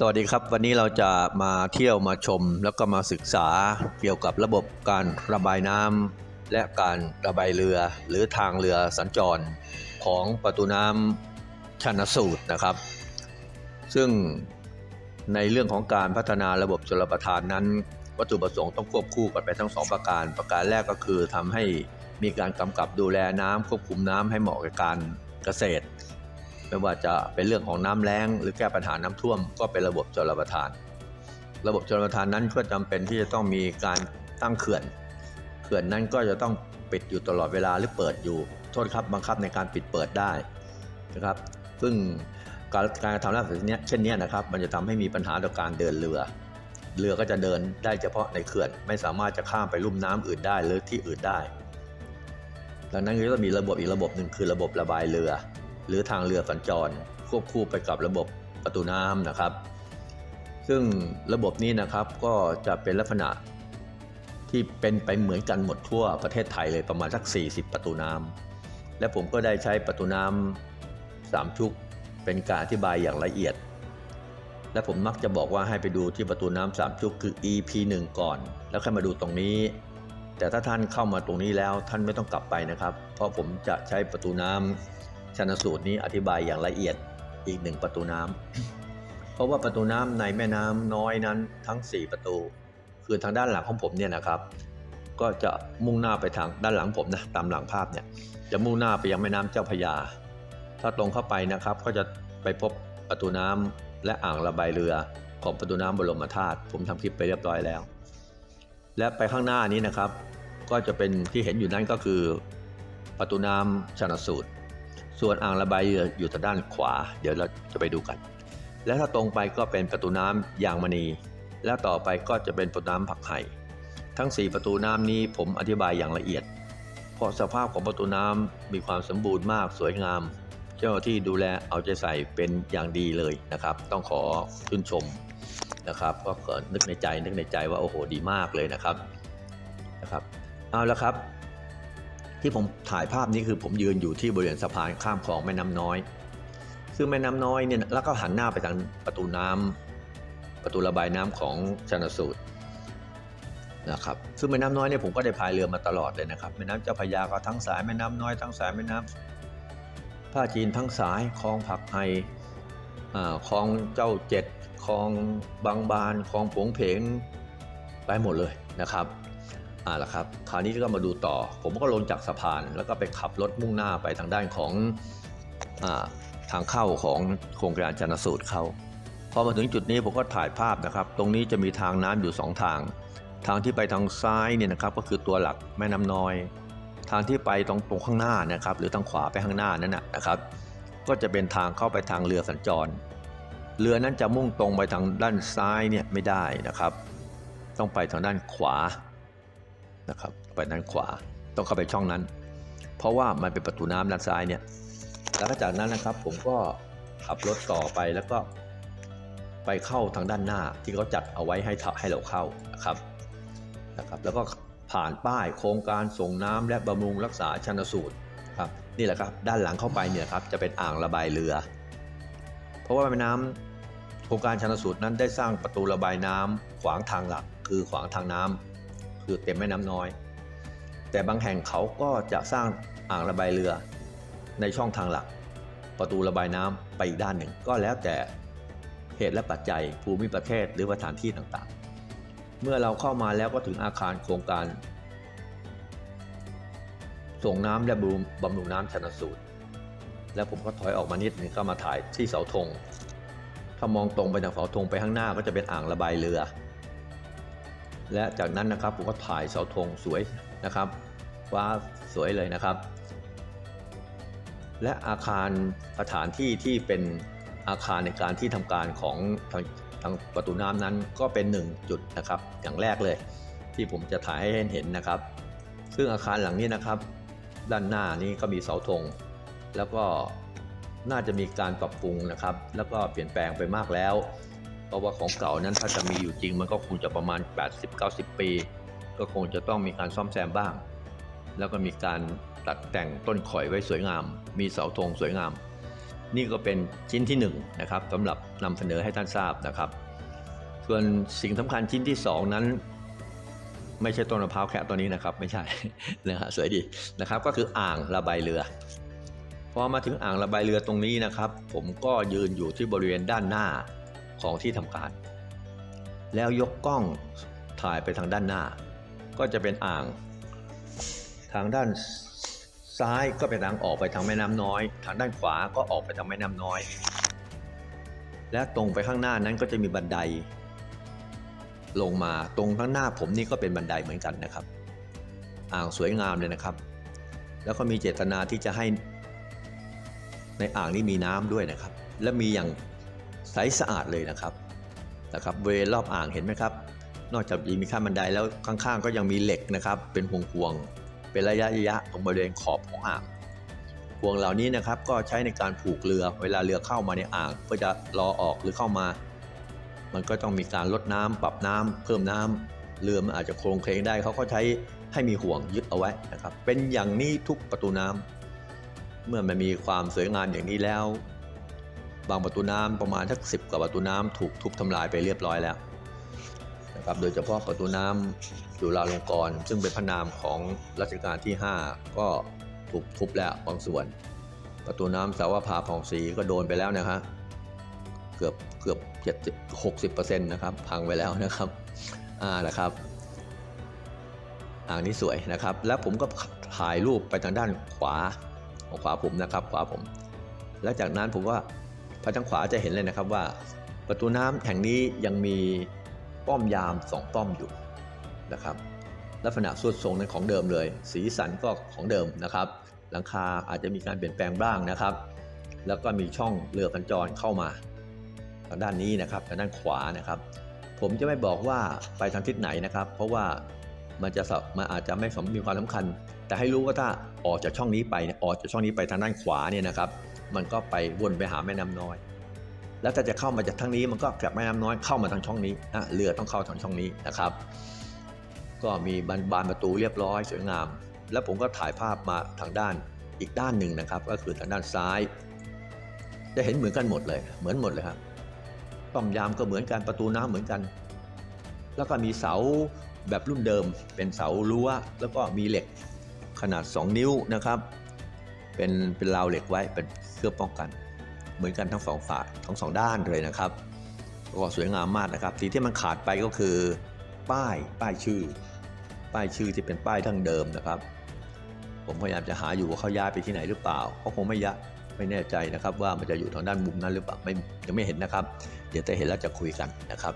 สวัสดีครับ วันนี้เราจะมาเที่ยวมาชม แล้วก็มาศึกษาเกี่ยวกับระบบการระบายน้ำและการระบายเรือหรือทางเรือสัญจรของประตูน้ำชันสูตรนะครับ ซึ่งในเรื่องของการพัฒนาระบบชลประทานนั้น วัตถุประสงค์ต้องควบคู่กันไปทั้งสองประการ ประการแรกก็คือทำให้มีการกำกับดูแลน้ำควบคุมน้ำให้เหมาะกับการเกษตร ไม่ว่าจะเป็นเรื่องของน้ำแล้ง หรือแก้ปัญหาน้ำท่วม ก็เป็นระบบชลประทาน ระบบชลประทานนั้นก็จำเป็นที่จะต้องมีการตั้งเขื่อน เขื่อนนั้นก็จะต้องปิดอยู่ตลอดเวลาหรือเปิดอยู่ โทษครับบังคับในการปิดเปิดได้นะครับ ซึ่งการการทำลักษณะเนี้เช่นนี้นะครับ มันจะทำให้มีปัญหาต่อการเดินเรือ เรือก็จะเดินได้เฉพาะในเขื่อน ไม่สามารถจะข้ามไปลุ่มน้ำอื่นได้หรือที่อื่นได้ดังนั้นก็จะมีระบบอีกระบบหนึ่งคือระบบระบายเรือ หรือทางเรือสัญจร ควบคู่ไปกับระบบประตูน้ำนะครับ ซึ่งระบบนี้นะครับก็จะเป็นลักษณะที่เป็นไปเหมือนกันหมดทั่วประเทศไทยเลยประมาณสัก 40 ประตูน้ำและผมก็ได้ใช้ประตูน้ำสามชุกเป็นการอธิบายอย่างละเอียด และผมมักจะบอกว่าให้ไปดูที่ประตูน้ำสามชุกคือ EP 1 ก่อน แล้วค่อยมาดูตรงนี้ แต่ถ้าท่านเข้ามาตรงนี้แล้วท่านไม่ต้องกลับไปนะครับ เพราะผมจะใช้ประตูน้ำ ชนสูตรนี้อธิบายอย่างละเอียดอีกหนึ่งประตูน้ำ เพราะว่าประตูน้ำในแม่น้ำน้อยนั้นทั้ง 4 ประตู คือทางด้านหลังของผมเนี่ยนะครับ ก็จะมุ่งหน้าไปทางด้านหลังผมนะตามหลังภาพเนี่ยจะมุ่งหน้าไปยังแม่น้ำเจ้าพยา ถ้าตรงเข้าไปนะครับก็จะไปพบประตูน้ำและอ่างระบายเรือของประตูน้ำบรมธาตุผมทำคลิปไปเรียบร้อยแล้ว และไปข้างหน้านี้นะครับ ก็จะเป็นที่เห็นอยู่นั่นก็คือประตูน้ำชนสูตร ส่วนอ่างระบายเรืออยู่ทางด้านขวา เดี๋ยวเราจะไปดูกัน และถ้าตรงไปก็เป็นประตูน้ำยางมณี และต่อไปก็จะเป็นประตูน้ำผักไห่ทั้ง 4 ประตูน้ำนี้ผมอธิบายอย่างละเอียด เพราะสภาพของประตูน้ำมีความสมบูรณ์มากสวยงาม เจ้าหน้าที่ดูแลเอาใจใส่เป็นอย่างดีเลยนะครับ ต้องขอชื่นชมนะครับ ก็เกิดนึกในใจนึกในใจว่าโอ้โหดีมากเลยนะครับนะครับ เอาละครับ ที่ผมถ่ายภาพนี้คือผมยืนอยู่ที่บริเวณสะพานข้ามคลองแม่น้ำน้อย ซึ่งแม่น้ำน้อยเนี่ยแล้วก็หันหน้าไปทางประตูน้ำประตูระบายน้ำของชันสูตรนะครับซึ่งแม่น้ำน้อยเนี่ยผมก็ได้พายเรือมาตลอดเลยนะครับแม่น้ำเจ้าพระยาก็ทั้งสายแม่น้ำน้อยทั้งสายแม่น้ำท่าจีนทั้งสายคลองผักไฮอ่าคลองเจ้าเจ็ดคลองบางบานคลองผงเพงไปหมดเลยนะครับ อ่าละครับคราวนี้ก็มาดูต่อ ผมก็ลงจากสะพาน แล้วก็ไปขับรถมุ่งหน้าไปทางด้านของอาทางเข้าของโครงการจันทสูตรเขาพอมาถึงจุดนี้ผมก็ถ่ายภาพนะครับ ตรงนี้จะมีทางน้ำอยู่ 2 ทาง ทางที่ไปทางซ้ายเนี่ยนะครับก็คือตัวหลักแม่น้ำน้อย ทางที่ไปตรงตรงข้างหน้านะครับ หรือทางขวาไปข้างหน้านั้นนะครับ ก็จะเป็นทางเข้าไปทางเรือสัญจร เรือนั้นจะมุ่งตรงไปทางด้านซ้ายเนี่ยไม่ได้นะครับ ต้องไปทางด้านขวา นะครับไปด้านขวาต้องเข้าไปช่องนั้น เพราะว่ามันเป็นประตูน้ำด้านซ้ายเนี่ยแล้วจากนั้นนะครับผมก็ขับรถต่อไปแล้วก็ไปเข้าทางด้านหน้าที่เขาจัดเอาไว้ให้ให้เราเข้านะครับนะครับ แล้วก็ผ่านป้ายโครงการส่งน้ำและบำรุงรักษาชันสูตรครับนี่แหละครับด้านหลังเข้าไปเนี่ยครับจะเป็นอ่างระบายเรือ เพราะว่าแม่น้ำโครงการชันสูตรนั้นได้สร้างประตูระบายน้ำขวางทางหลัก คือขวางทางน้ำ คือเต็มแม่น้ำน้อย แต่บางแห่งเขาก็จะสร้างอ่างระบายเรือในช่องทางหลัก ประตูระบายน้ำไปอีกด้านหนึ่ง ก็แล้วแต่เหตุและปัจจัยภูมิประเทศหรือสถานที่ต่างๆ เมื่อเราเข้ามาแล้วก็ถึงอาคารโครงการ ส่งน้ำและบำรุงบำรุงน้ำชันสูตร แล้วผมก็ถอยออกมานิดนึงก็มาถ่ายที่เสาธงถ้ามองตรงไปทางเสาธงไปข้างหน้าก็จะเป็นอ่างระบายเรือ และจากนั้นนะครับผมก็ถ่ายเสาธงสวยนะครับฟ้าสวยเลยนะครับ และอาคารสถานที่ที่เป็นอาคารในการที่ทำการของทางทางประตูน้ำนั้นก็เป็นหนึ่งจุดนะครับ อย่างแรกเลย ที่ผมจะถ่ายให้เห็นนะครับ ซึ่งอาคารหลังนี้นะครับ ด้านหน้านี้ก็มีเสาธง แล้วก็น่าจะมีการปรับปรุงนะครับ แล้วก็เปลี่ยนแปลงไปมากแล้ว เพราะว่าของเก่านั้นถ้าจะมีอยู่จริงมันก็คงจะประมาณ 80-90 ปี ก็คงจะต้องมีการซ่อมแซมบ้าง แล้วก็มีการตัดแต่งต้นข่อยไว้สวยงาม มีเสาธงสวยงาม นี่ก็เป็นชิ้นที่1นงนะครับสำหรับนำเสนอให้ท่านทราบนะครับ ส่วนสิ่งสำคัญชิ้นที่ 2 นั้น ไม่ใช่ต้นมะพร้าวแคะตัวนี้นะครับ ไม่ใช่นะฮะสวยดีนะครับ ก็คืออ่างระบายเรือพอมาถึงอ่างระบายเรือตรงนี้นะครับ ผมก็ยืนอยู่ที่บริเวณด้านหน้า ของที่ทำการ แล้วยกกล้องถ่ายไปทางด้านหน้า ก็จะเป็นอ่าง ทางด้านซ้ายก็เป็นทางออกไปทางแม่น้ำน้อย ทางด้านขวาก็ออกไปทางแม่น้ำน้อย และตรงไปข้างหน้านั้นก็จะมีบันได ลงมาตรงข้างหน้าผมนี่ก็เป็นบันไดเหมือนกันนะครับ อ่างสวยงามเลยนะครับ แล้วก็มีเจตนาที่จะให้ในอ่างนี้มีน้ำด้วยนะครับ และมีอย่าง ใสสะอาดเลยนะครับนะครับบริเวณรอบอ่างเห็นไหมครับ นอกจากมีขั้นบันไดแล้วข้างๆ ก็ยังมีเหล็กนะครับ เป็นห่วงๆเป็นระยะระยะตรงบริเวณขอบของอ่างห่วงเหล่านี้นะครับก็ใช้ในการผูกเรือ เวลาเรือเข้ามาในอ่างเพื่อจะรอออกหรือเข้ามา มันก็ต้องมีการลดน้ำปรับน้ำเพิ่มน้ำเรือมันอาจจะโครงเคลงได้เขาก็ใช้ให้มีห่วงยึดเอาไว้นะครับ เป็นอย่างนี้ทุกประตูน้ำเมื่อมันมีความสวยงามอย่างนี้แล้ว บางประตูน้ำประมาณสักสิบกว่าประตูน้ำถูกทุบทำลายไปเรียบร้อยแล้วนะครับโดยเฉพาะประตูน้ำจุฬาลงกรณ์ซึ่งเป็นพระนามของรัชกาลที่ 5 ก็ถูกทุบแล้วบางส่วน ประตูน้ำสาวภาผ่องศรีก็โดนไปแล้วนะครับเกือบเกือบเจ็ดหกสิบเปอร์เซ็นต์นะครับพังไปแล้วนะครับอ่านะครับอ่างนี้สวยนะครับ แล้วผมก็ถ่ายรูปไปทางด้านขวาของขวาผมนะครับ ขวาผม แล้วจากนั้นผมว่า พอทางขวาจะเห็นเลยนะครับว่า ประตูน้ำแห่งนี้ยังมีป้อมยามสองป้อมอยู่นะครับ ลักษณะสุดทรงนั้นของเดิมเลย สีสันก็ของเดิมนะครับ หลังคาอาจจะมีการเปลี่ยนแปลงบ้างนะครับ แล้วก็มีช่องเรือพันจรเข้ามาทางด้านนี้นะครับทางด้านขวานะครับ ผมจะไม่บอกว่าไปทางทิศไหนนะครับ เพราะว่ามันจะมันอาจจะไม่สมมีความสำคัญ แต่ให้รู้ว่าถ้าออกจากช่องนี้ไปออกจากช่องนี้ไปทางด้านขวาเนี่ยนะครับ มันก็ไปวนไปหาแม่น้ำน้อย แล้วถ้าจะเข้ามาจากทางนี้มันก็กลับแม่น้ำน้อยเข้ามาทางช่องนี้นะเรือต้องเข้าทางช่องนี้นะครับ ก็มีบานบานประตูเรียบร้อยสวยงาม แล้วผมก็ถ่ายภาพมาทางด้านอีกด้านหนึ่งนะครับ ก็คือทางด้านซ้าย จะเห็นเหมือนกันหมดเลย เหมือนหมดเลยครับป้อมยามก็เหมือนกันประตูน้ำเหมือนกัน แล้วก็มีเสาแบบรุ่นเดิมเป็นเสารั้วแล้วก็มีเหล็กขนาด 2 นิ้วนะครับ เป็นเป็นราวเหล็กไว้เป็นเครื่องป้องกัน เหมือนกันทั้งสองฝ่ายทั้งสองด้านเลยนะครับก็สวยงามมากนะครับสิ่งที่มันขาดไปก็คือ ป้ายป้ายชื่อ ป้ายชื่อที่เป็นป้ายทั้งเดิมนะครับ ผมพยายามจะหาอยู่ว่าเขาย้ายไปที่ไหนหรือเปล่าเขาคงไม่ยะไม่แน่ใจนะครับว่ามันจะอยู่ทางด้านมุมนั้นหรือเปล่าไม่ยังไม่เห็นนะครับ เดี๋ยวจะเห็นแล้วจะคุยกันนะครับ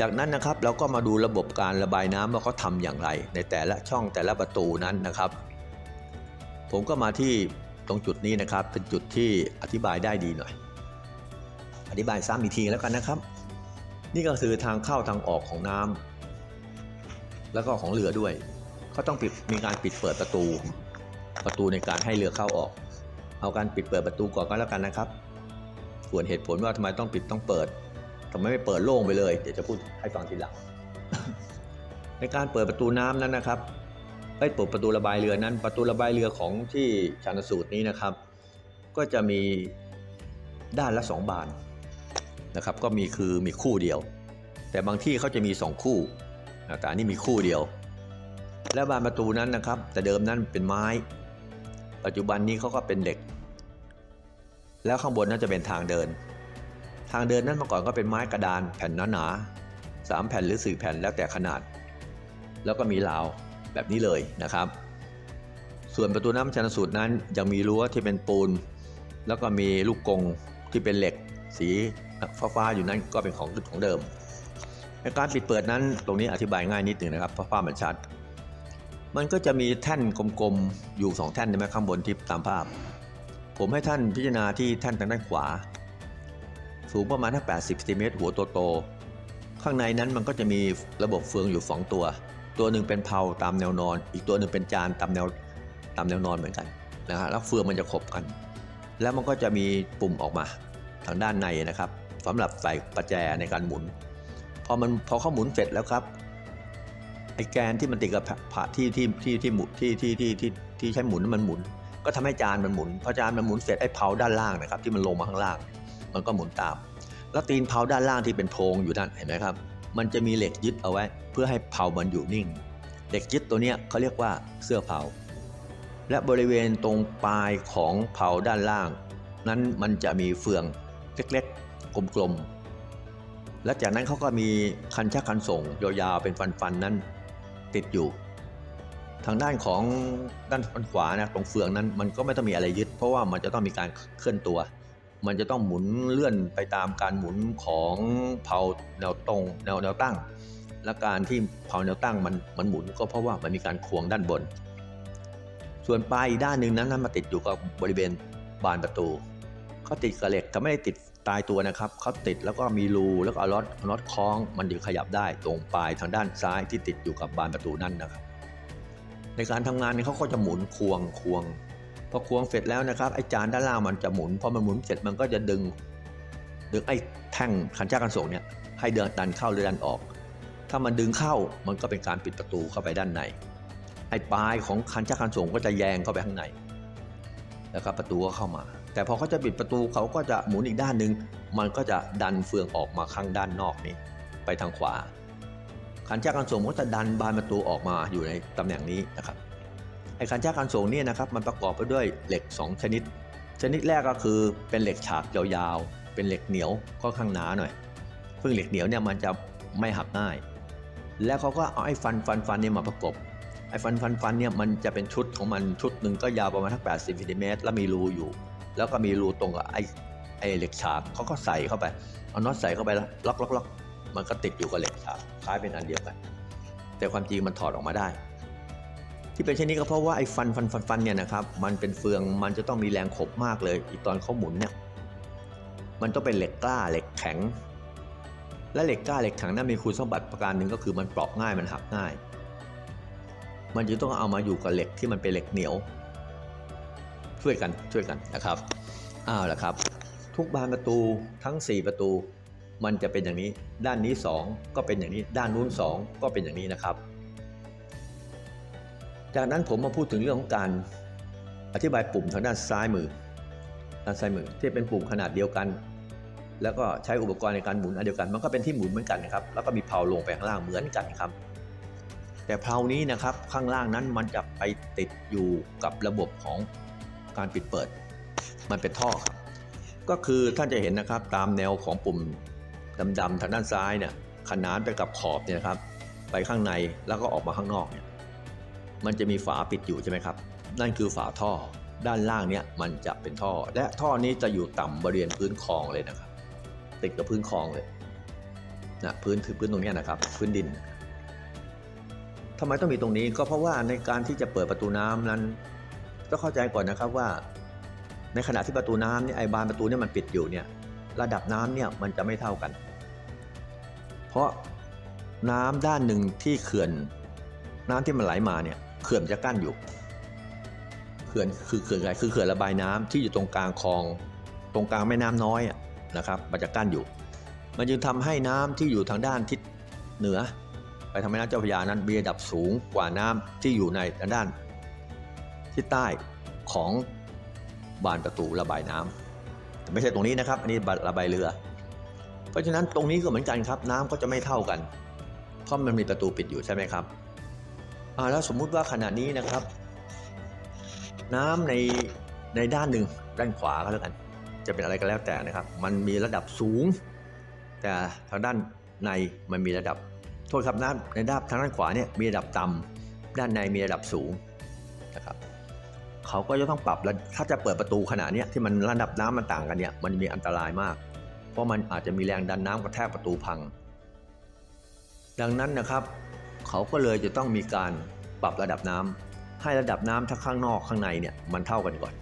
จากนั้นนะครับเราก็มาดูระบบการระบายน้ำว่าเขาทำอย่างไร ในแต่ละช่องแต่ละประตูนั้นนะครับ ผมก็มาที่ตรงจุดนี้นะครับ เป็นจุดที่อธิบายได้ดีหน่อย อธิบายซ้ำอีกทีแล้วกันนะครับ นี่ก็คือทางเข้าทางออกของน้ำแล้วก็ของเรือด้วยเขาต้องปิดมีการปิดเปิดประตู ประตูในการให้เรือเข้าออก เอาการปิดเปิดประตูก่อนก็แล้วกันนะครับ ส่วนเหตุผลว่าทำไมต้องปิดต้องเปิดทำไมไม่เปิดโล่งไปเลย เดี๋ยวจะพูดให้ฟังทีหลังในการเปิดประตูน้ำนั้นนะครับ อ้ยเปิดประตูระบายเรือนั้น ประตูระบายเรือของที่ชันสูตรนี้นะครับ ก็จะมีด้านละสองบานนะครับ ก็มีคือมีคู่เดียว แต่บางที่เขาจะมีสองคู่แต่อันนี้มีคู่เดียว และบานประตูนั้นนะครับ แต่เดิมนั้นเป็นไม้ ปัจจุบันนี้เขาก็เป็นเหล็ก แล้วข้างบนนั้นจะเป็นทางเดิน ทางเดินนั้นเมื่อก่อนก็เป็นไม้กระดานแผ่นหนาๆสามแผ่นหรือสี่แผ่นแล้วแต่ขนาด แล้วก็มีราว แบบนี้เลยนะครับ ส่วนประตูน้ำชันสูตรนั้นยังมีรั้วที่เป็นปูน แล้วก็มีลูกกงที่เป็นเหล็ก สีฟ้าๆอยู่นั้นก็เป็นของของเดิมในการปิดเปิดนั้นตรงนี้อธิบายง่ายนิดหนึ่งนะครับเพราะภาพมันชัด มันก็จะมีแท่นกลมๆอยู่ 2 แท่นใช่ไหมข้างบนที่ตามภาพ ผมให้ท่านพิจารณาที่แท่นทางด้านขวา สูงประมาณถ้า80ซนติเมตรหัวโตๆข้างในนั้นมันก็จะมีระบบเฟืองอยู่ 2 ตัว ตัวหนึ่งเป็นเพาตามแนวนอน อีกตัวหนึ่งเป็นจานตามแนวตามแนวนอนเหมือนกันนะฮะแล้วเฟืองมันจะขบกัน แล้วมันก็จะมีปุ่มออกมาทางด้านในนะครับสำหรับใส่ประแจในการหมุน พอมันพอเขาหมุนเสร็จแล้วครับไอ้แกนที่มันติดกับผาที่ที่ที่ที่หมุนที่ที่ที่ที่ที่ใช้หมุนมันหมุน ก็ทำให้จานมันหมุนพอจานมันหมุนเสร็จไอ้เพาด้านล่างนะครับ ที่มันลงมาข้างล่าง มันก็หมุนตาม แล้วตีนเพาด้านล่างที่เป็นโพรงอยู่นั่นเห็นไหมครับ มันจะมีเหล็กยึดเอาไว้ เพื่อให้เพามันอยู่นิ่ง เหล็กยึดตัวเนี้ยเขาเรียกว่าเสื้อเพาและบริเวณตรงปลายของเพาด้านล่าง นั้นมันจะมีเฟืองเล็กๆกลมๆ และจากนั้นเขาก็มีคันชักคันส่งยาวๆเป็นฟันๆนั้นติดอยู่ ทางด้านของด้านขวานะตรงเฟืองนั้นมันก็ไม่ต้องมีอะไรยึด เพราะว่ามันจะต้องมีการเคลื่อนตัว มันจะต้องหมุนเลื่อนไปตามการหมุนของเพาแนวตรงแนวแนวตั้ง และการที่เพาแนวตั้งมันมันหมุนก็เพราะว่ามันมีการควงด้านบน ส่วนปลายอีกด้านหนึ่งนั้นนั้นมาติดอยู่กับบริเวณบานประตูเขาติดกับเหล็กแต่ไม่ได้ติดตายตัวนะครับเขาติดแล้วก็มีรูแล้วก็เอาน็อตน็อตคล้อง มันถึงขยับได้ตรงปลายทางด้านซ้ายที่ติดอยู่กับบานประตูนั่นนะครับ ในการทำงานนี่ยเขาก็จะหมุนควงควง พอควงเสร็จแล้วนะครับไอ้จานด้านล่างมันจะหมุนพอมันหมุนเสร็จมันก็จะดึงดึงไอ้แท่งคันชักกันส่งเนี่ยให้เดินดันเข้าหรือดันออก ถ้ามันดึงเข้ามันก็เป็นการปิดประตูเข้าไปด้านในไอ้ปลายของคันชักกันส่งก็จะแยงเข้าไปข้างในแล้วก็ประตูก็เข้ามา แต่พอเขาจะปิดประตูเขาก็จะหมุนอีกด้านหนึ่งมันก็จะดันเฟืองออกมาข้างด้านนอกนี้ ไปทางขวาคันชักกันส่งก็จะดันบานประตูออกมาอยู่ในตำแหน่งนี้นะครับ ไอ้คันชักกันส่งนี่นะครับมันประกอบไปด้วยเหล็ก 2 ชนิด ชนิดแรกก็คือเป็นเหล็กฉากยาวๆ เป็นเหล็กเหนียวค่อนข้างหนาหน่อยซึ่งเหล็กเหนียวเนี่ยมันจะไม่หักง่าย แล้วเขาก็เอาไอ้ฟันฟันฟันเนี่ยมาประกบไอ้ฟันฟันฟันเนี่ยมันจะเป็นชุดของมันชุดหนึ่งก็ยาวประมาณทัก80ซนติเมตรแล้วมีรูอยู่ แล้วก็มีรูตรงกับไอ้ไอ้เหล็กฉากเขาก็ใส่เข้าไปเอาน็อตใส่เข้าไปแล้วล็อกล็อกล็อกมันก็ติดอยู่กับเหล็กฉากคล้ายเป็นอันเดียวกัน แต่ความจริงมันถอดออกมาได้ ที่เป็นเช่นนี้ก็เพราะว่าไอ้ฟันฟันฟันฟันเนี่ยนะครับมันเป็นเฟืองมันจะต้องมีแรงขบมากเลยอีตอนเขาหมุนเนี่ยมันต้องเป็นเหล็กกล้าเหล็กแข็ง และเหล็กกล้าเหล็กแข็งนั้นมีคุณสมบัติประการหนึ่งก็คือมันเปราะง่ายมันหักง่าย มันจะต้องเอามาอยู่กับเหล็กที่มันเป็นเหล็กเหนียว ช่วยกันช่วยกันนะครับอ้าวละครับ ทุกบานประตูทั้ง 4 ประตู มันจะเป็นอย่างนี้ ด้านนี้ 2 ก็เป็นอย่างนี้ ด้านนู้น 2 ก็เป็นอย่างนี้นะครับ จากนั้นผมมาพูดถึงเรื่องของการอธิบายปุ่มทางด้านซ้ายมือด้านซ้ายมือที่เป็นปุ่มขนาดเดียวกัน แล้วก็ใช้อุปกรณ์ในการหมุนอันเดียวกัน มันก็เป็นที่หมุนเหมือนกันนะครับแล้วก็มีเพลาลงไปข้างล่างเหมือนกันครับ แต่เพลานี้นะครับข้างล่างนั้นมันจะไปติดอยู่กับระบบของการปิดเปิด มันเป็นท่อครับก็คือท่านจะเห็นนะครับตามแนวของปุ่มดำๆทางด้านซ้ายเนี่ยขนานไปกับขอบเนี่ยนะครับ ไปข้างในแล้วก็ออกมาข้างนอกเนี่ย มันจะมีฝาปิดอยู่ใช่ไหมครับ นั่นคือฝาท่อ ด้านล่างเนี่ยมันจะเป็นท่อ และท่อนี้จะอยู่ต่ำบริเวณพื้นคลองเลยนะครับ ติดกับพื้นคลองเลยนะพื้นคือพื้นตรงนี้นะครับ พื้นดินทำไมต้องมีตรงนี้ก็เพราะว่าในการที่จะเปิดประตูน้ำนั้นต้องเข้าใจก่อนนะครับว่า ในขณะที่ประตูน้ำเนี่ยไอ้บานประตูเนี่ยมันปิดอยู่เนี่ยระดับน้ำเนี่ยมันจะไม่เท่ากัน เพราะน้ำด้านหนึ่งที่เขื่อนน้ำที่มันไหลมาเนี่ย เขื่อนจะกั้นอยู่เขื่อนคือเขื่อนอะไรคือเขื่อนระบายน้ำที่อยู่ตรงกลางคลอง ตรงกลางแม่น้ำน้อยนะครับมันจะกั้นอยู่ มันจึงทำให้น้ำที่อยู่ทางด้านทิศเหนือ ไปทางแม่น้ำเจ้าพระยานั้นมีระดับสูงกว่าน้ำที่อยู่ในทางด้านทิศใต้ของบานประตูระบายน้ำแต่ไม่ใช่ตรงนี้นะครับ อันนี้ระบายเรือ เพราะฉะนั้นตรงนี้ก็เหมือนกันครับ น้ำก็จะไม่เท่ากันเพราะมันมีประตูปิดอยู่ใช่ไหมครับ อ่าแล้วสมมุติว่าขณะนี้นะครับ น้ำในในด้านหนึ่งด้านขวาก็แล้วกัน จะเป็นอะไรก็แล้วแต่นะครับ มันมีระดับสูง แต่ทางด้านในมันมีระดับโทษครับน้ำในด้านทางด้านขวาเนี่ยมีระดับต่ำด้านในมีระดับสูงนะครับเขาก็จะต้องปรับแล้วถ้าจะเปิดประตูขนาดนี้ที่มันระดับน้ำมันต่างกันเนี่ยมันมีอันตรายมาก เพราะมันอาจจะมีแรงดันน้ำกระแทกประตูพัง ดังนั้นนะครับ เขาก็เลยจะต้องมีการปรับระดับน้ำให้ระดับน้ำทั้งข้างนอกข้างในเนี่ยมันเท่ากันก่อน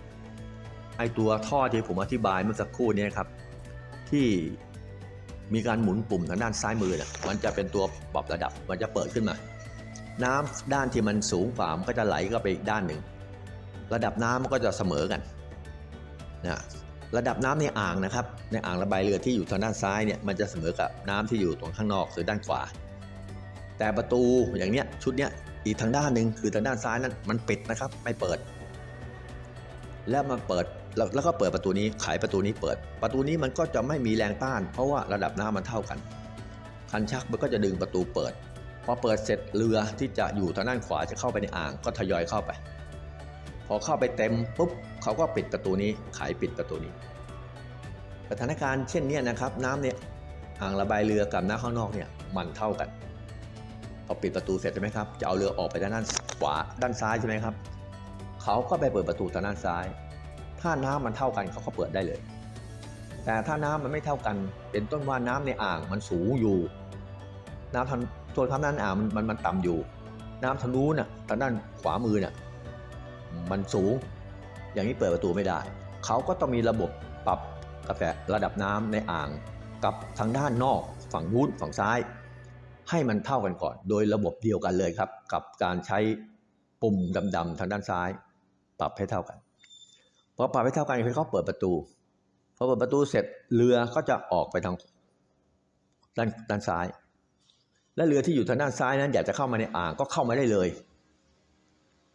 ไอตัวท่อที่ผมอธิบายเมื่อสักครู่นี้ครับ ที่มีการหมุนปุ่มทางด้านซ้ายมือเนี่ยมันจะเป็นตัวปรับระดับมันจะเปิดขึ้นมา น้ำด้านที่มันสูงกว่ามันก็จะไหลก็ไปอีกด้านหนึ่ง ระดับน้ำมันก็จะเสมอกันนะระดับน้ำในอ่างนะครับ ในอ่างระบายเรือที่อยู่ทางด้านซ้ายเนี่ยมันจะเสมอกับน้ำที่อยู่ตรงข้างนอกคือด้านขวา แต่ประตูอย่างเนี้ยชุดเนี้ยอีกทางด้านหนึ่งคือทางด้านซ้ายนั้นมันปิดนะครับไม่เปิด แล้วมาเปิดแล้วแล้วก็เปิดประตูนี้ไขประตูนี้เปิด ประตูนี้มันก็จะไม่มีแรงต้าน เพราะว่าระดับน้ำมันเท่ากัน คันชักมันก็จะดึงประตูเปิดพอเปิดเสร็จเรือที่จะอยู่ทางด้านขวาจะเข้าไปในอ่างก็ทยอยเข้าไป พอเข้าไปเต็มปุ๊บเขาก็ปิดประตูนี้ไขปิดประตูนี้สถานการณ์เช่นนี้นะครับน้ำเนี่ยอ่างระบายเรือกับน้ำข้างนอกเนี่ยมันเท่ากัน พอปิดประตูเสร็จใช่ไหมครับ จะเอาเรือออกไปด้านขวาด้านซ้ายใช่ไหมครับ เขาก็ไปเปิดประตูทางด้านซ้าย ถ้าน้ำมันเท่ากันเขาก็เปิดได้เลย แต่ถ้าน้ำมันไม่เท่ากัน เป็นต้นว่าน้ำในอ่างมันสูงอยู่ น้ำทางตัวทางด้านอ่างมันมันต่ำอยู่ น้ำทางนู้นน่ะทางด้านขวามือน่ะมันสูง อย่างนี้เปิดประตูไม่ได้ เขาก็ต้องมีระบบปรับกาแฟระดับน้ำในอ่าง กับทางด้านนอกฝั่งนู้นฝั่งซ้าย ให้มันเท่ากันก่อน โดยระบบเดียวกันเลยครับ กับการใช้ปุ่มดำๆทางด้านซ้าย ปรับให้เท่ากันพอปรับให้เท่ากันเขาเปิดประตูพอเปิดประตูเสร็จเรือก็จะออกไปทางด้านด้านซ้าย และเรือที่อยู่ทางด้านซ้ายนั้น อยากจะเข้ามาในอ่างก็เข้ามาได้เลย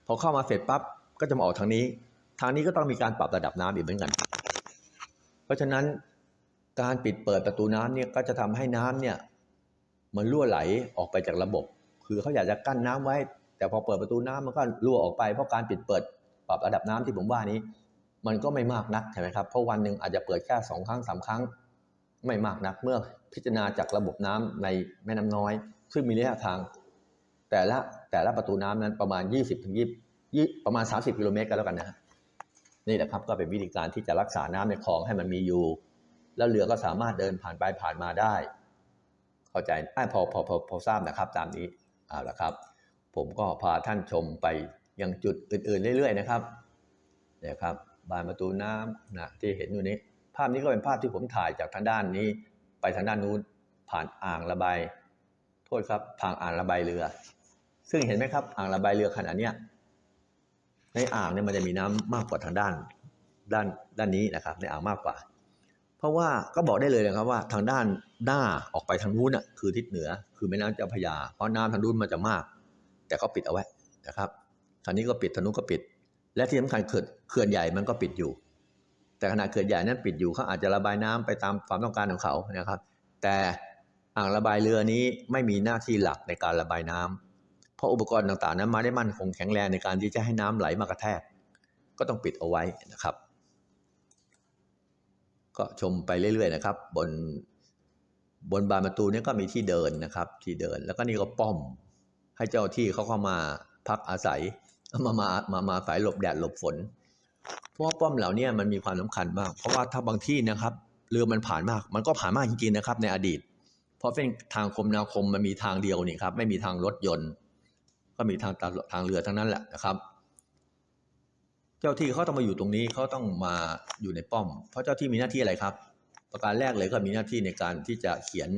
พอเข้ามาเสร็จปั๊บก็จะมาออกทางนี้ ทางนี้ก็ต้องมีการปรับระดับน้ำอีกเหมือนกัน เพราะฉะนั้นการปิดเปิดประตูน้ำเนี่ยก็จะทำให้น้ำเนี่ย มันรั่วไหลออกไปจากระบบ คือเขาอยากจะกั้นน้ำไว้ แต่พอเปิดประตูน้ำมันก็รั่วออกไปเพราะการปิดเปิดปรับระดับน้ำที่ผมว่านี้ มันก็ไม่มากนักใช่ไหมครับเพราะวันหนึ่งอาจจะเปิดแค่สองครั้งสามครั้ง ไม่มากนักเมื่อพิจารณาจากระบบน้ำในแม่น้ำน้อย ซึ่งมีระยะทาง แต่ละแต่ละประตูน้ำนั้นประมาณ20ถึง20ประมาณ 30 กิโลเมตรกันแล้วกันนะนี่แหละครับก็เป็นวิธีการที่จะรักษาน้ำในคลองให้มันมีอยู่ แล้วเรือก็สามารถเดินผ่านไปผ่านมาได้ เข้าใจอพอพอพอพอทราบนะครับตามนี้เอาละครับ ผมก็พาท่านชมไปยังจุดอื่น ๆ เรื่อย ๆ นะครับเนี่ยครับบานประตูน้ำนะที่เห็นอยู่นี้ ภาพนี้ก็เป็นภาพที่ผมถ่ายจากทางด้านนี้ ไปทางด้านนู้นผ่านอ่างระบายโทษครับทางอ่างระบายเรือ ซึ่งเห็นไหมครับอ่างระบายเรือขนาดเนี้ยในอ่างเนี่ยมันจะมีน้ำมากกว่าทางด้านด้านด้านนี้นะครับ ในอ่างมากกว่า ราะว่าก็บอกได้เลยนะครับว่าทางด้านหน้าออกไปทางนู้นน่ะคือทิศเหนือ คือแม่น้ำเจ้าพระยา เพราะน้ำทางนู้นมันจะมาก แต่ก็ปิดเอาไว้นะครับทางนี้ก็ปิดทางนู้นก็ปิด และที่สำคัญเขื่อนเขื่อนใหญ่มันก็ปิดอยู่ แต่ขณะเขื่อนใหญ่นั้นปิดอยู่เขาอาจจะระบายน้ำไปตามความต้องการของเขานะครับ แต่อ่างระบายเรือนี้ไม่มีหน้าที่หลักในการระบายน้ำเพราะอุปกรณ์ต่างๆ นั้นมาได้มั่นคงแข็งแรงในการที่จะให้น้ำไหลมากระแทก ก็ต้องปิดเอาไว้นะครับ ก็ชมไปเรื่อยๆนะครับ บนบนบานประตูนี้ก็มีที่เดินนะครับ ที่เดินแล้วก็นี่ก็ป้อม ให้เจ้าที่เขาเข้ามาพักอาศัยมามามามาสายหลบแดดหลบฝน เพราะป้อมเหล่านี้มันมีความสำคัญมาก เพราะว่าถ้าบางที่นะครับเรือมันผ่านมาก มันก็ผ่านมากจริงๆนะครับ ในอดีต เพราะเป็นทางคมนาคมมันมีทางเดียวนี่ครับ ไม่มีทางรถยนต์ ก็มีทางทางเรือทั้งนั้นแหละนะครับ เจ้าที่เขาต้องมาอยู่ตรงนี้เขาต้องมาอยู่ในป้อม เพราะเจ้าที่มีหน้าที่อะไรครับ ประการแรกเลยก็มีหน้าที่ในการที่จะเขียน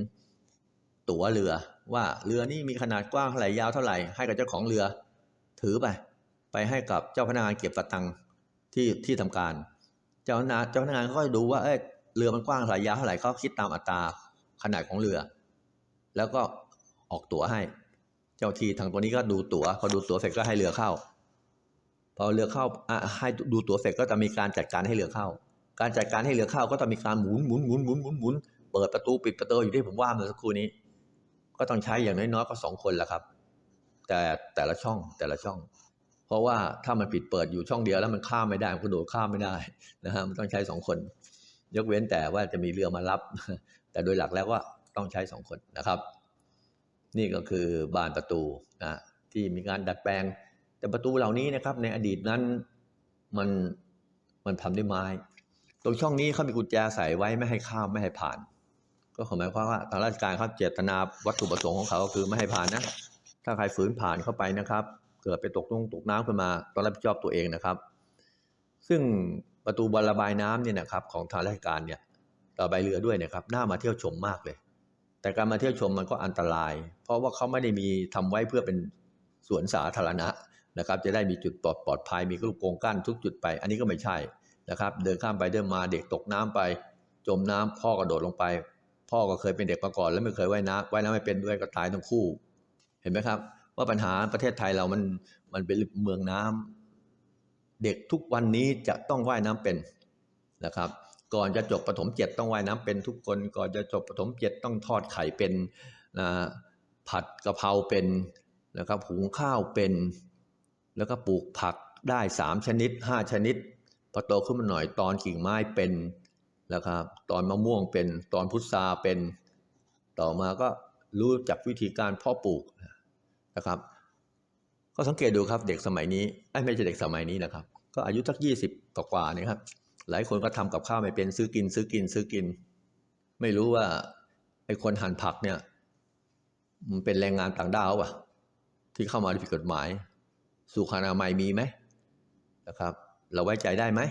ตั๋วเรือ ว่าเรือนี้มีขนาดกว้างเท่าไหร่ยาวเท่าไหร่ ให้กับเจ้าของเรือ ถือไป ไปให้กับเจ้าพนักงานเก็บตังค์ที่ที่ทำการ เจ้าพนักงานเจ้าพนักงานก็จะดูว่าเอ้ยเรือมันกว้างเท่าไหร่ยาวเท่าไหร่เขาคิดตามอัตราขนาดของเรือ แล้วก็ออกตั๋วให้ เจ้าที่ทางตัวนี้ก็ดูตั๋วพอดูตั๋วเสร็จก็ให้เรือเข้า พอเรือเข้าให้ดูตัวเสร็จก็จะมีการจัดการให้เรือเข้า การจัดการให้เรือเข้าก็ต้องมีการหมุนหมุนหมุนหมุนหมุนหมุนเปิดประตูปิดประตูอยู่ที่ผมว่าเมื่อสักครู่นี้ ก็ต้องใช้อย่างน้อยๆก็สองคนแหละครับ แต่แต่ละช่องแต่ละช่อง เพราะว่าถ้ามันปิดเปิดอยู่ช่องเดียวแล้วมันข้ามไม่ได้มันกระโดดข้ามไม่ได้นะฮะมันต้องใช้สองคน ยกเว้นแต่ว่าจะมีเรือมารับ แต่โดยหลักแล้วว่าต้องใช้สองคนนะครับ นี่ก็คือบานประตูนะที่มีการดัดแปลง แต่ประตูเหล่านี้นะครับ ในอดีตนั้นมันมันทำด้วยไม้ ตรงช่องนี้เขามีกุญแจใส่ไว้ไม่ให้ข้ามไม่ให้ผ่าน ก็หมายความว่าทางราชการเขาเจตนาวัตถุประสงค์ของเขาก็คือไม่ให้ผ่านนะ ถ้าใครฝืนผ่านเข้าไปนะครับ เกิดไปตกลงตกน้ำขึ้นมาต้องรับผิดชอบตัวเองนะครับ ซึ่งประตูบระบายน้ำเนี่ยนะครับ ของทางราชการเนี่ยระบายเรือด้วยนะครับน่ามาเที่ยวชมมากเลย แต่การมาเที่ยวชมมันก็อันตราย เพราะว่าเขาไม่ได้มีทำไว้เพื่อเป็นสวนสาธารณะ นะครับจะได้มีจุดปลอดปลอดภัยมีลูกกงกั้นทุกจุดไป อันนี้ก็ไม่ใช่นะครับเดินข้ามไปเดินมาเด็กตกน้ำไป จมน้ำพ่อกระโดดลงไป พ่อก็เคยเป็นเด็กมาก่อนแล้วไม่เคยว่ายน้ำว่ายน้ำไม่เป็นด้วยก็ตายทั้งคู่ เห็นไหมครับ ว่าปัญหาประเทศไทยเรามันมันเป็นเมืองน้ำเด็กทุกวันนี้จะต้องว่ายน้ำเป็นนะครับก่อนจะจบประถมเจ็ดต้องว่ายน้ำเป็นทุกคน ก่อนจะจบประถมเจ็ดต้องทอดไข่เป็นนะผัดกะเพราเป็นนะครับหุงข้าวเป็น แล้วก็ปลูกผักได้สามชนิดห้าชนิดพอโตขึ้นมาหน่อยตอนกิ่งไม้เป็นนะครับตอนมะม่วงเป็นตอนพุทราเป็น ต่อมาก็รู้จักวิธีการเพาะปลูกนะครับ ก็สังเกตดูครับเด็กสมัยนี้ไอ้ไม่ใช่เด็กสมัยนี้นะครับ ก็อายุสักยี่สิบกว่าๆนี่ครับ หลายคนก็ทำกับข้าวไม่เป็นซื้อกิน ซื้อกินซื้อกิน ไม่รู้ว่าไอ้คนหั่นผักเนี่ยมันเป็นแรงงานต่างด้าวป่ะ ที่เข้ามาผิดกฎหมาย สุขอนามัยมีไหมนะครับ เราไว้ใจได้ไหม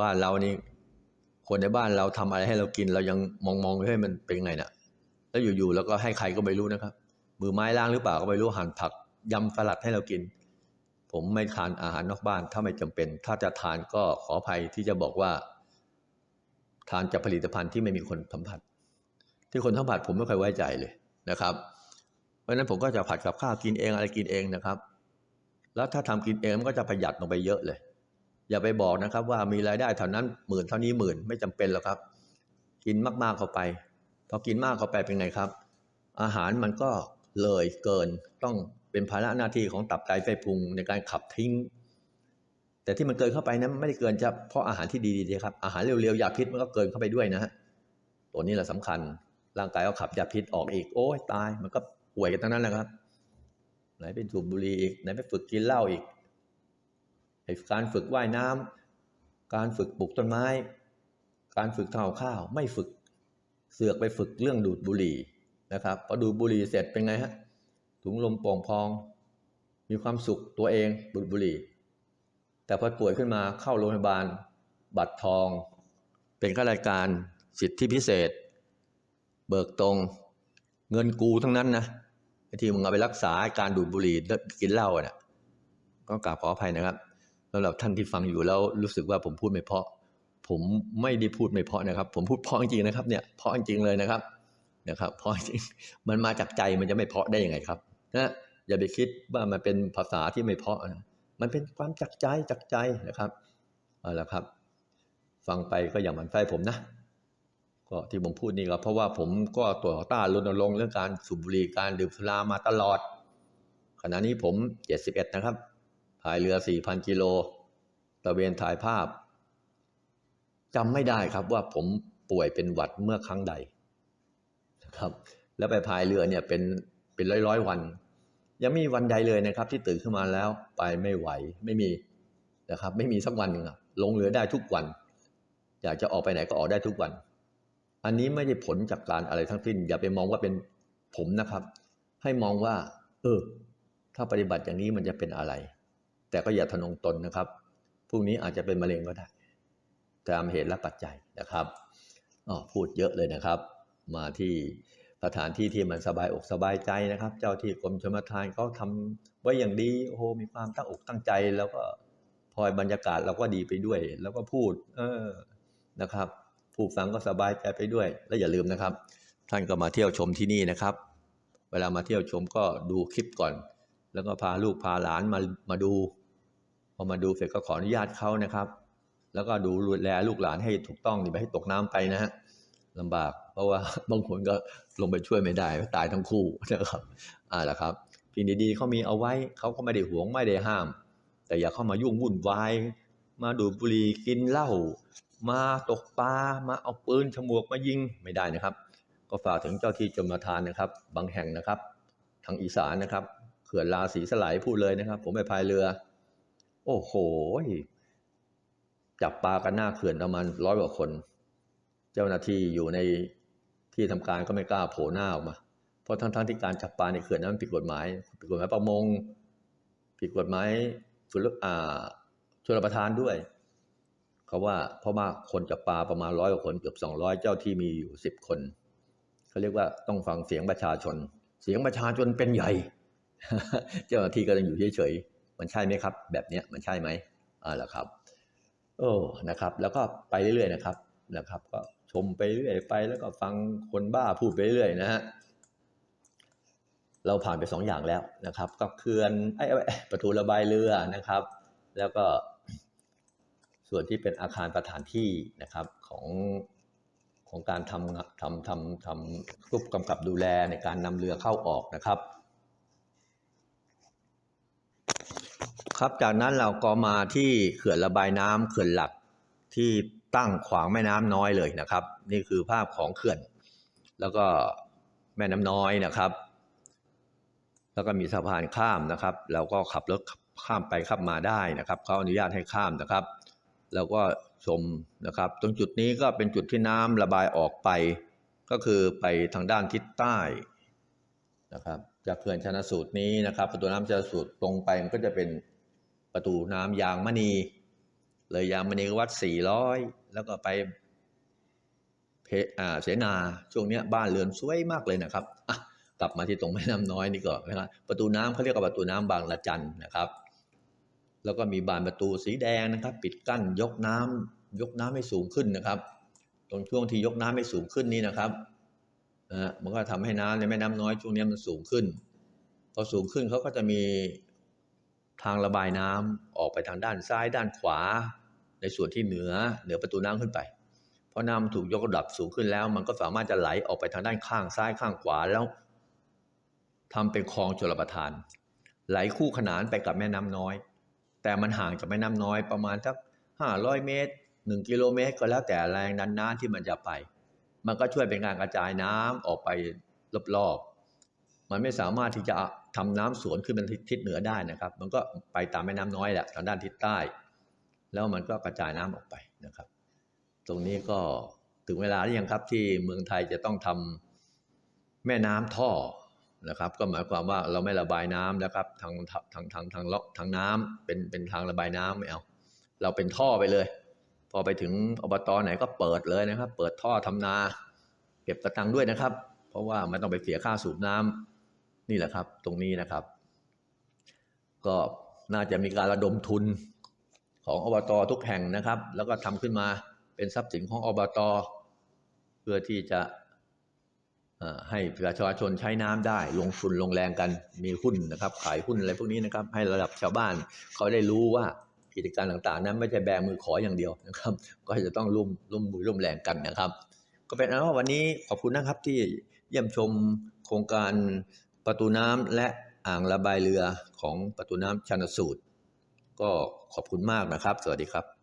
บ้านเรานี่คนในบ้านเราทำอะไรให้เรากิน เรายังมองมองให้มันเป็นไงน่ะ แล้วอยู่ๆแล้วก็ให้ใครก็ไม่รู้นะครับ มือไม้ล้างหรือเปล่าก็ไม่รู้หั่นผักยำสลัดให้เรากิน ผมไม่ทานอาหารนอกบ้าน ถ้าไม่จำเป็น ถ้าจะทานก็ขออภัยที่จะบอกว่า ทานจากผลิตภัณฑ์ที่ไม่มีคนสัมผัส ที่คนสัมผัสผมไม่เคยไว้ใจเลยนะครับ เพราะฉะนั้นผมก็จะผัดกับข้าวกินเองอะไรกินเองนะครับ แล้วถ้าทำกินเองมันก็จะประหยัดลงไปเยอะเลย อย่าไปบอกนะครับ ว่ามีรายได้เท่านั้นหมื่นเท่านี้หมื่นไม่จำเป็นหรอกครับ กินมากๆเข้าไป พอกินมากเข้าไปเป็นไงครับ อาหารมันก็เลยเกินต้องเป็นภาระหน้าที่ของตับไตไส้พุงในการขับทิ้ง แต่ที่มันเกินเข้าไปนั้นไม่ได้เกินจะเฉพาะอาหารที่ดีๆครับอาหารเร็วๆยาพิษมันก็เกินเข้าไปด้วยนะฮะตัวนี้แหละสำคัญร่างกายก็ขับยาพิษออกอีกโอ้ยตาย มันก็ป่วยกันทั้งนั้นแหละครับ ไหนเป็นสูบบุหรี่อีกไหนไปฝึกกินเหล้าอีกไอการฝึกว่ายน้ำการฝึกปลูกต้นไม้ การฝึกทำข้าวไม่ฝึกเสือกไปฝึกเรื่องดูดบุหรี่นะครับพอดูดบุหรี่เสร็จเป็นไงฮะถุงลมโป่งพอง มีความสุขตัวเองดูดบุหรี่ แต่พอป่วยขึ้นมาเข้าโรงพยาบาล บัตรทอง เป็นข้าราชการสิทธิพิเศษ เบิกตรง เงินกูทั้งนั้นนะ ที่มึงเอาไปรักษาการดูดบุหรี่กินเหล้าอะก็กราบขออภัยนะครับสำหรับท่านที่ฟังอยู่แล้วรู้สึกว่าผมพูดไม่เพาะ ผมไม่ได้พูดไม่เพาะนะครับ ผมพูดเพาะจริงนะครับ เนี่ยเพาะจริงเลยนะครับนะครับเพราะจริงมันมาจากใจมันจะไม่เพาะได้ยังไงครับนะอย่าไปคิดว่ามันเป็นภาษาที่ไม่เพาะนะมันเป็นความจากใจจากใจนะครับเอาละครับ ฟังไปก็อย่าหมันไส้ผมนะ ก็ที่ผมพูดนี่ก็เพราะว่าผมก็ต่อต้านรณรงค์เรื่องการสูบบุหรี่การดื่มสุรามาตลอด ขณะนี้ผม 71 นะครับพายเรือ 4,000 กิโลตะเวนถ่ายภาพจำไม่ได้ครับว่าผมป่วยเป็นหวัดเมื่อครั้งใดนะครับ แล้วไปพายเรือเนี่ยเป็นเป็นร้อยร้อยๆวัน ยังไม่มีวันใดเลยนะครับ ที่ตื่นขึ้นมาแล้วไปไม่ไหวไม่มีนะครับ ไม่มีสักวันหนึ่งลงเรือได้ทุกวัน อยากจะออกไปไหนก็ออกได้ทุกวัน อันนี้ไม่ได้ผลจากการอะไรทั้งสิ้น อย่าไปมองว่าเป็นผมนะครับ ให้มองว่า เออ ถ้าปฏิบัติอย่างนี้มันจะเป็นอะไร แต่ก็อย่าทะนงตนนะครับพรุ่งนี้อาจจะเป็นมะเร็งก็ได้ตามเหตุและปัจจัยนะครับอ๋อพูดเยอะเลยนะครับ มาที่สถานที่ที่มันสบายอกสบายใจนะครับ เจ้าที่กรมชลประทานเขาทำไว้อย่างดีโอ้โหมีความตั้งอกตั้งใจ แล้วก็พลอยบรรยากาศเราก็ดีไปด้วย แล้วก็พูด เออนะครับ ผู้ฟังก็สบายใจไปด้วย และอย่าลืมนะครับ ท่านก็มาเที่ยวชมที่นี่นะครับ เวลามาเที่ยวชมก็ดูคลิปก่อน แล้วก็พาลูกพาหลานมามาดู พอมาดูเสร็จก็ขออนุญาตเขานะครับ แล้วก็ดูดูแลลูกหลานให้ถูกต้องอย่าไปให้ตกน้ำไปนะฮะลำบาก เพราะว่าบางคนก็ลงไปช่วยไม่ได้ตายทั้งคู่นะครับอ่าละครับสิ่งดีๆเขามีเอาไว้เขาก็ไม่ได้หวงไม่ได้ห้าม แต่อย่าเข้ามายุ่งวุ่นวายมาดูดบุหรี่กินเหล้า มาตกปลามาเอาปืนฉมวกมายิงไม่ได้นะครับ ก็ฝากถึงเจ้าที่จมทานนะครับ บางแห่งนะครับ ทางอีสานนะครับเขื่อนลาสีสลายพูดเลยนะครับ ผมไปพายเรือ โอ้โหจับปลากันหน้าเขื่อนประมาณร้อยกว่าคน เจ้าหน้าที่อยู่ในที่ทำการก็ไม่กล้าโผล่หน้าออกมา เพราะทั้งๆที่การจับปลาในเขื่อนนั้นผิดกฎหมายผิดกฎหมายประมงผิดกฎหมายสุลอ่าชลประทานด้วย เขาว่าเพราะว่าคนจับปลาประมาณร้อยกว่าคนเกือบสองร้อยเจ้าที่มีอยู่สิบคนเขาเรียกว่าต้องฟังเสียงประชาชน เสียงประชาชนเป็นใหญ่ เจ้าหน้าที่ก็ต้องอยู่เฉยๆมันใช่ไหมครับ แบบเนี้ยมันใช่ไหมอ่าแล้วครับโอ้นะครับ แล้วก็ไปเรื่อยๆนะครับนะครับ ก็ชมไปเรื่อยไปแล้วก็ฟังคนบ้าพูดไปเรื่อยนะฮะเราผ่านไปสองอย่างแล้วนะครับ ก็เขื่อนไอ้ไอ้ประตูระบายเรือนะครับ แล้วก็ ส่วนที่เป็นอาคารประธานที่นะครับของของการทำทำทำทำควบกำกับดูแลในการนำเรือเข้าออกนะครับ ครับจากนั้นเราก็มาที่เขื่อนระบายน้ำเขื่อนหลักที่ตั้งขวางแม่น้ำน้อยเลยนะครับ นี่คือภาพของเขื่อน แล้วก็แม่น้ำน้อยนะครับ แล้วก็มีสะพานข้ามนะครับ เราก็ขับรถข้ามไปข้ามมาได้นะครับเขาอนุญาตให้ข้ามนะครับ แล้วก็ชมนะครับ ตรงจุดนี้ก็เป็นจุดที่น้ำระบายออกไป ก็คือไปทางด้านทิศใต้นะครับจากเขื่อนชนสูตรนี้นะครับ ประตูน้ำชนสูตรตรงไปมันก็จะเป็นประตูน้ำยางมณี เลยยางมณีวัด400แล้วก็ไปเพอ่าเสนาช่วงเนี้ยบ้านเรือนสวยมากเลยนะครับกลับมาที่ตรงแม่น้ำน้อยนี่ก่อนนะครับประตูน้ำเขาเรียกว่าประตูน้ำบางละจันนะครับ แล้วก็มีบานประตูสีแดงนะครับ ปิดกั้นยกน้ำยกน้ำให้สูงขึ้นนะครับ ตรงช่วงที่ยกน้ำให้สูงขึ้นนี้นะครับนะมันก็ทำให้น้ำในแม่น้ำน้อยช่วงนี้มันสูงขึ้นพอสูงขึ้นเขาก็จะมีทางระบายน้ำออกไปทางด้านซ้ายด้านขวา ในส่วนที่เหนือเหนือประตูน้ำขึ้นไปเพราะน้ำถูกยกระดับสูงขึ้นแล้ว มันก็สามารถจะไหลออกไปทางด้านข้างซ้ายข้างขวาแล้วทำเป็นคลองชลประทาน ไหลคู่ขนานไปกับแม่น้ำน้อย แต่มันห่างจากแม่น้ำน้อยประมาณสักห้าร้อยเมตรหนึ่งกิโลเมตร ก็แล้วแต่แรงดันน้ำที่มันจะไป มันก็ช่วยเป็นการกระจายน้ำออกไปรอบๆมันไม่สามารถที่จะทำน้ำสวนขึ้นเป็นทิศเหนือได้นะครับ มันก็ไปตามแม่น้ำน้อยแหละทางด้านทิศใต้ แล้วมันก็กระจายน้ำออกไปนะครับ ตรงนี้ก็ถึงเวลาหรือยังครับที่เมืองไทยจะต้องทำแม่น้ำท่อ นะครับก็หมายความว่าเราไม่ระบายน้ำนะครับทางทางทางทางทางเลาะทางน้ำเป็นเป็นทางระบายน้ำไม่เอาเราเป็นท่อไปเลย พอไปถึงอบตไหนก็เปิดเลยนะครับ เปิดท่อทำนา เก็บกระตังด้วยนะครับ เพราะว่ามันต้องไปเสียค่าสูบน้ำนี่แหละครับ ตรงนี้นะครับ ก็น่าจะมีการระดมทุนของอบตทุกแห่งนะครับ แล้วก็ทำขึ้นมาเป็นทรัพย์สินของอบตเพื่อที่จะ ให้ประชาชนใช้น้ำได้ ลงทุนลงแรงกันมีหุ้นนะครับ ขายหุ้นอะไรพวกนี้นะครับ ให้ระดับชาวบ้านเขาได้รู้ว่ากิจการต่างๆ นั้นไม่ใช่แบมือขออย่างเดียวนะครับ ก็จะต้องร่วมร่วมมือร่วมแรงกันนะครับ ก็เป็นอันว่าวันนี้ขอบคุณนะครับที่เยี่ยมชมโครงการประตูน้ำและอ่างระบายเรือของประตูน้ำชันสูตร ก็ขอบคุณมากนะครับ สวัสดีครับ